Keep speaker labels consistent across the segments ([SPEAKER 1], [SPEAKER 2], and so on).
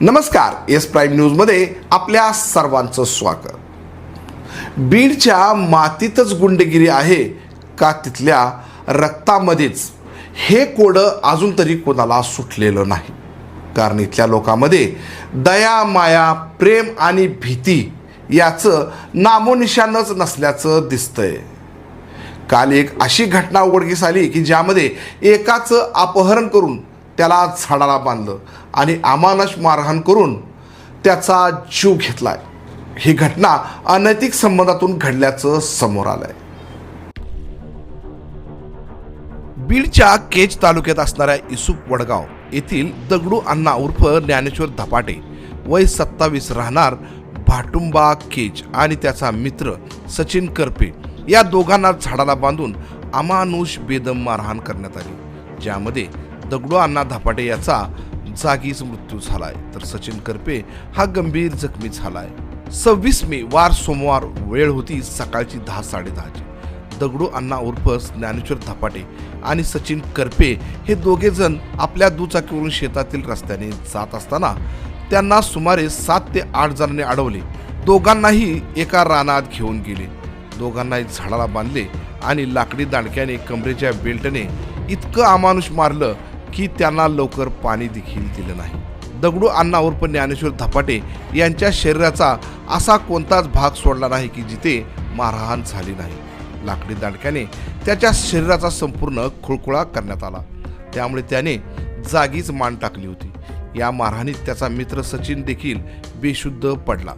[SPEAKER 1] नमस्कार S prime न्यूजमध्ये आपल्या सर्वांचं स्वागत. बीडच्या मातीतच गुंडगिरी आहे का तिथल्या रक्तामध्येच? हे कोडं अजून तरी कोणाला सुटलेलं नाही. कारण इथल्या लोकांमध्ये दया माया प्रेम आणि भीती याचं नामोनिशानच नसल्याचं दिसतंय. काल एक अशी घटना उघडकीस आली की ज्यामध्ये एकाचं अपहरण करून त्याला झाडाला बांधलं. आणि अमानश मारहाण करून त्याचा जीव घेतलाय. ही घटना अनैतिक संबंधातून घडल्याचं समोर आलंय. बीडच्या केज तालुक्यात असणाऱ्या इसुप वडगाव येथील दगडू अण्णा उर्फ ज्ञानेश्वर धपाटे वय सत्तावीस राहणार भाटुंबा केज आणि त्याचा मित्र सचिन करपे या दोघांना झाडाला बांधून अमानुष बेदम मारहाण करण्यात आली. ज्यामध्ये दगडू अण्णा धपाटे याचा जागीच मृत्यू झालाय. तर सचिन करपे हा गंभीर जखमी झालाय. सव्वीस मे वार सोमवार वेळ होती सकाळची दहा साडेदहाची दगडू अण्णा उर्फ ज्ञानेश्वर धपाटे आणि सचिन करपे हे दोघे जण आपल्या दुचाकीवरून शेतातील रस्त्याने जात असताना त्यांना सुमारे सात ते आठ जणांनी अडवले. दोघांनाही एका रानात घेऊन गेले. दोघांनाही झाडाला बांधले आणि लाकडी दांडक्याने कमरेच्या बेल्टने इतकं अमानुष मारलं की त्यांना लवकर पाणी देखील दिलं नाही. दगडू अण्णा उर्फ ज्ञानेश्वर धपाटे यांच्या शरीराचा असा कोणताच भाग सोडला नाही की जिथे मारहाण झाली नाही. लाकडी दांडक्याने त्याच्या शरीराचा संपूर्ण खुळखुळा करण्यात आला. त्यामुळे त्याने जागीच मान टाकली होती. या मारहाणीत त्याचा मित्र सचिन देखील बेशुद्ध पडला.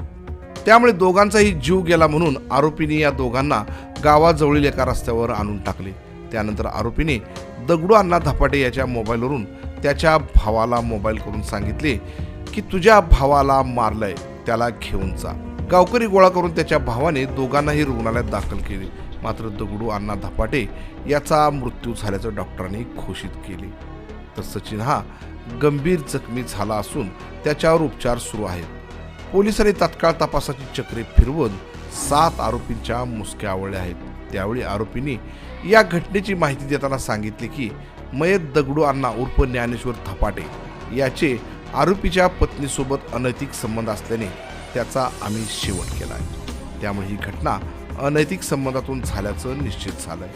[SPEAKER 1] त्यामुळे दोघांचाही जीव गेला म्हणून आरोपीने या दोघांना गावाजवळील एका रस्त्यावर आणून टाकले. त्यानंतर आरोपीने दगडू अण्णा धपाटे याच्या मोबाईलवरून त्याच्या भावाला मोबाईल करून सांगितले की तुझ्या भावाला मारलंय त्याला घेऊन जा. गावकरी गोळा करून त्याच्या भावाने दोघांनाही रुग्णालयात दाखल केले. मात्र दगडू अण्णा धपाटे याचा मृत्यू झाल्याचं डॉक्टरांनी घोषित केले. तर सचिन हा गंभीर जखमी झाला असून त्याच्यावर उपचार सुरू आहेत. पोलिसांनी तात्काळ तपासाची चक्रे फिरवून सात आरोपींच्या मुसक्या आवळल्या आहेत. त्यावेळी आरोपींनी या घटनेची माहिती देताना सांगितले की मयत दगडू अण्णा उर्फ ज्ञानेश्वर थपाटे याचे आरोपीच्या पत्नीसोबत अनैतिक संबंध असल्याने त्याचा आम्ही शेवट केला आहे त्यामुळे ही घटना अनैतिक संबंधातून झाल्याचं निश्चित झालंय.